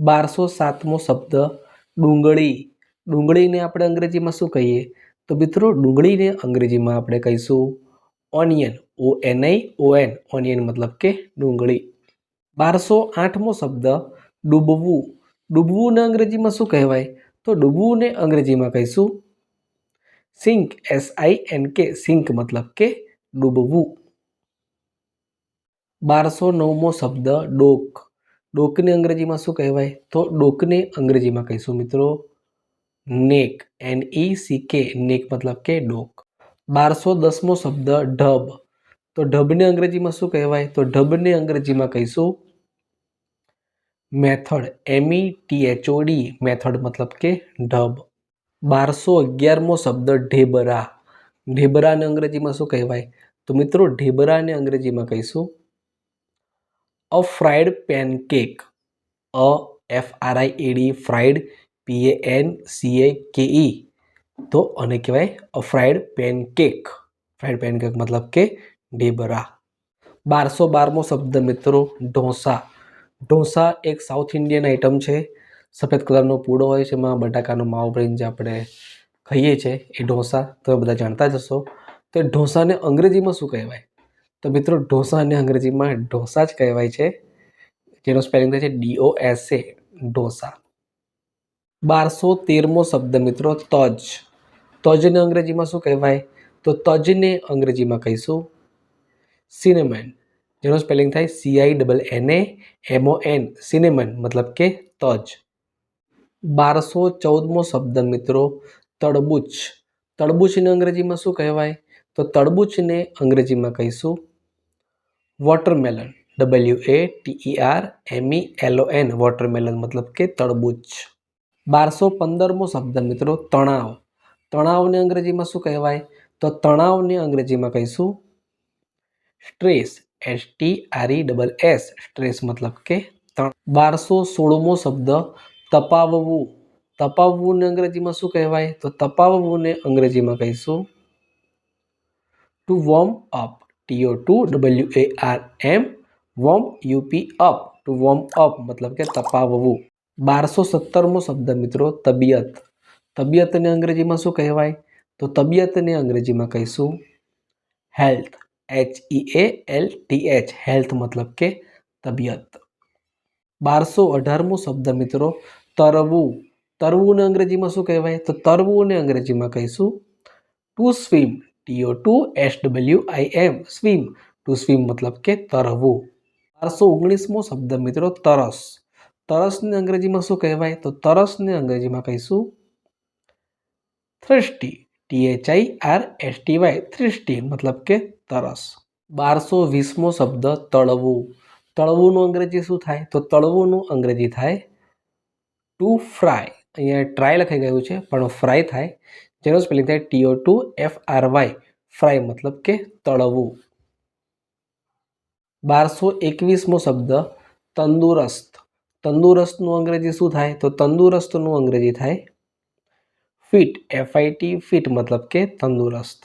બારસો સાતમો શબ્દ, ડુંગળી. ડુંગળીને આપણે અંગ્રેજીમાં શું કહીએ? તો મિત્રો, ડુંગળીને અંગ્રેજીમાં આપણે કહીશું onion O N I O N onion મતલબ કે ડુંગળી. બારસો આઠમો શબ્દ, ડૂબવું. ડૂબવુંને અંગ્રેજીમાં શું કહેવાય? તો ડૂબવુંને અંગ્રેજીમાં કહીશું sink S I N K sink મતલબ કે ડૂબવું. બારસો નવમો શબ્દ, ડોક. ડોકને અંગ્રેજીમાં શું કહેવાય? તો ડોકને અંગ્રેજીમાં કહીશું મિત્રો, નેક એન ઈ સી કે નેક મતલબ કે ડોક. બારસો દસમો શબ્દ, ઢબ. તો ઢબને અંગ્રેજીમાં શું કહેવાય? તો ઢબને અંગ્રેજીમાં કહીશું method M E T H O D method મતલબ કે ઢબ. બારસો અગિયારમો શબ્દ, ઢેબરા. ઢેબરાને અંગ્રેજીમાં શું કહેવાય? તો મિત્રો, ઢેબરાને અંગ્રેજીમાં કહીશું a fried pancake a F R I E D fried P A N C A K E તો આને કહેવાય a fried pancake fried pancake મતલબ કે ઢેબરા બારસો બારમો શબ્દ મિત્રો ઢોસા ઢોસા એક સાઉથ ઇન્ડિયન આઇટમ છે સફેદ કલરનો પૂડો હોય છે, એમાં બટાકાનો માવો ભરીને જે આપણે ખાઈએ છીએ એ ઢોસા તમે બધા જાણતા જ હશો. તો ઢોસાને અંગ્રેજીમાં શું કહેવાય? તો મિત્રો ઢોસાને અંગ્રેજીમાં ઢોસા જ કહેવાય છે, જેનો સ્પેલિંગ થાય છે ડીઓ એસ એ ઢોસા. બારસો તેરમો શબ્દ મિત્રો તજ. તજને અંગ્રેજીમાં શું કહેવાય? તો તજને અંગ્રેજીમાં કહીશું સિનેમન જેનો સ્પેલિંગ થાય C I double N A M O N cinnamon મતલબ કે તજ. બારસો ચૌદમો શબ્દ મિત્રો તડબૂચ. તડબૂચને અંગ્રેજીમાં શું કહેવાય? તો તડબૂચને અંગ્રેજીમાં કહીશું watermelon. W A T E R M E L O N. Watermelon મતલબ કે તડબૂચ. બારસો પંદરમો શબ્દ મિત્રો, તણાવ. તણાવને અંગ્રેજીમાં શું કહેવાય? તો તણાવને અંગ્રેજીમાં કહીશું stress. S T R E double S. Stress મતલબ કે બારસો સોળમો શબ્દ, તપાવવું. તપાવવુંને અંગ્રેજીમાં શું કહેવાય? તો તપાવવુંને અંગ્રેજીમાં કહીશું to warm up T O to W A R M warm U P up to warm up મતલબ કે તપાવવું બારસો સત્તરમો શબ્દ મિત્રો તબિયત તબિયતને અંગ્રેજીમાં શું કહેવાય તો તબિયતને અંગ્રેજીમાં કહીશું health H E A L T H health મતલબ કે તબિયત બારસો અઢારમો શબ્દ મિત્રો તરવું તરવુંને અંગ્રેજીમાં શું કહેવાય તો તરવુંને અંગ્રેજીમાં કહીશું to swim T O to S W I M swim. To swim મતલબ કે તરવું. બારસો ઓગણીસમો શબ્દ મિત્રો, તરસ. તરસને અંગ્રેજીમાં શું કહેવાય? તો તરસને અંગ્રેજીમાં કહીશું thirsty T H I R S T Y thirsty મતલબ કે તરસ. બારસો વીસમો શબ્દ, તળવું. તળવુંનું અંગ્રેજી શું થાય? તો તળવુંનું અંગ્રેજી થાય ટુ ફ્રાય અહીંયા ટ્રાય લખાઈ ગયું છે, પણ ફ્રાય થાય. જેનો સ્પેલિંગ થાય T O to F R Y fry મતલબ કે તળવું. બારસો એકવીસમો શબ્દ, તંદુરસ્ત. તંદુરસ્તનું અંગ્રેજી શું થાય? તો તંદુરસ્તનું અંગ્રેજી થાય fit F I T fit મતલબ કે તંદુરસ્ત.